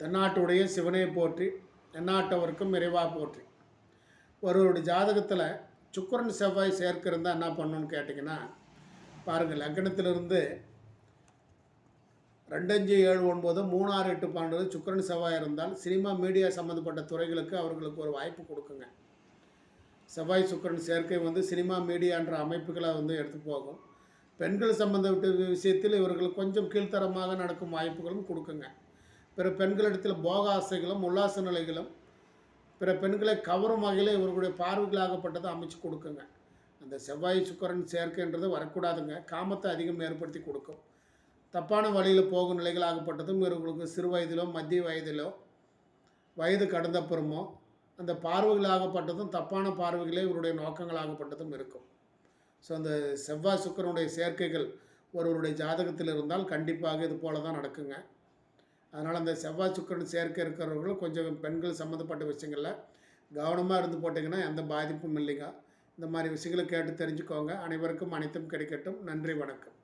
தென்னாட்டுடைய சிவனை போற்றி தென்னாட்டவருக்கும் இறைவா போற்றி. ஒருவருடைய ஜாதகத்தில் சுக்கரன் செவ்வாய் சேர்க்கை இருந்தால் என்ன பண்ணணும்னு கேட்டிங்கன்னா பாருங்கள் லக்னத்திலிருந்து ரெண்டஞ்சு ஏழு ஒன்பது மூணு ஆறு எட்டு பன்னெண்டு சுக்கரன் செவ்வாய் இருந்தால் சினிமா மீடியா சம்மந்தப்பட்ட துறைகளுக்கு அவர்களுக்கு ஒரு வாய்ப்பு கொடுக்குங்க. செவ்வாய் சுக்கிரன் சேர்க்கை வந்து சினிமா மீடியான்ற அமைப்புகளை வந்து எடுத்து போகும். பெண்கள் சம்மந்தப்பட்ட விஷயத்தில் இவர்கள் கொஞ்சம் கீழ்த்தரமாக நடக்கும் வாய்ப்புகளும் கொடுக்குங்க. பிற பெண்களிடத்தில் போக ஆசைகளும் உல்லாச நிலைகளும் பிற பெண்களை கவரும் வகையில் இவர்களுடைய பார்வைகளாகப்பட்டதை அமைச்சு கொடுக்குங்க. அந்த செவ்வாய் சுக்கரன் சேர்க்கைன்றது வரக்கூடாதுங்க. காமத்தை அதிகம் ஏற்படுத்தி கொடுக்கும். தப்பான வழியில் போகும் நிலைகளாகப்பட்டதும் இவர்களுக்கு சிறு வயதிலோ மத்திய வயதிலோ வயது கடந்தப்புறமோ அந்த பார்வைகளாகப்பட்டதும் தப்பான பார்வைகளே இவருடைய நோக்கங்களாகப்பட்டதும் இருக்கும். ஸோ அந்த செவ்வாய் சுக்கரனுடைய சேர்க்கைகள் ஒருவருடைய ஜாதகத்தில் இருந்தால் கண்டிப்பாக இது போல தான் நடக்குங்க. அதனால் அந்த செவ்வாய் சுக்கரன் சேர்க்க இருக்கிறவர்களும் கொஞ்சம் பெண்கள் சம்மந்தப்பட்ட விஷயங்களில் கவனமாக இருந்து போட்டிங்கன்னா எந்த பாதிப்பும் இல்லைங்க. இந்த மாதிரி விஷயங்களை கேட்டு தெரிஞ்சுக்கோங்க. அனைவருக்கும் அனைத்தும் கிடைக்கட்டும். நன்றி வணக்கம்.